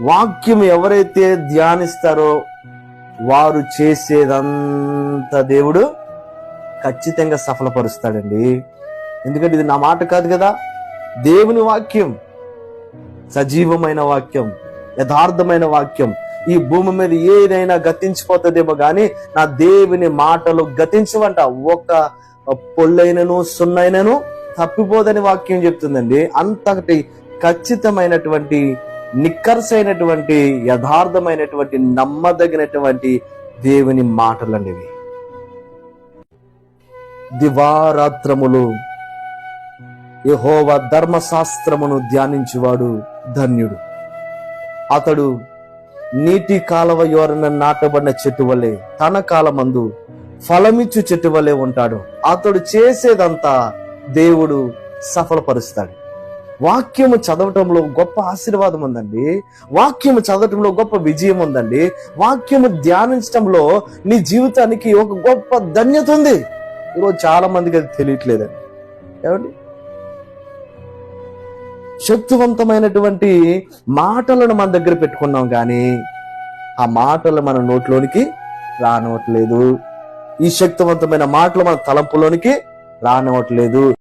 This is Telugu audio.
వాక్యం ఎవరైతే ధ్యానిస్తారో వారు చేసేదంతా దేవుడు ఖచ్చితంగా సఫలపరుస్తాడండి. ఎందుకంటే ఇది నా మాట కాదు కదా? దేవుని వాక్యం సజీవమైన వాక్యం యథార్థమైన వాక్యం. ఈ భూమి మీద ఏదైనా గతించిపోతుందేమో కానీ నా దేవుని మాటలు గతించవంట. ఒక పొల్లైనను సున్నైనను తప్పిపోదని వాక్యం చెప్తుందండి. అంతటి ఖచ్చితమైనటువంటి నిక్కర్సైనటువంటి యథార్థమైనటువంటి నమ్మదగినటువంటి దేవుని మాటలండి ఇవి దివారాత్రములు యహోవ ధర్మశాస్త్రమును ధ్యానించువాడు ధన్యుడు. అతడు నీటి కాలవ యోరన నాటబడిన చెట్టు వలె తన కాలమందు ఫలమిచ్చు చెట్టు వలె ఉంటాడు. అతడు చేసేదంతా దేవుడు సఫలపరుస్తాడు. వాక్యము చదవటంలో గొప్ప ఆశీర్వాదం ఉందండి. వాక్యము చదవటంలో గొప్ప విజయం ఉందండి. వాక్యము ధ్యానించటంలో నీ జీవితానికి ఒక గొప్ప ధన్యత ఉంది. ఈరోజు చాలా మందికి అది తెలియట్లేదండి. ఏమండి? శక్తివంతమైనటువంటి మాటలను మన దగ్గర పెట్టుకున్నాం కానీ ఆ మాటలు మన నోట్లోనికి రానివ్వట్లేదు. ఈ శక్తివంతమైన మాటలు మన తలంపులోనికి రానివ్వట్లేదు.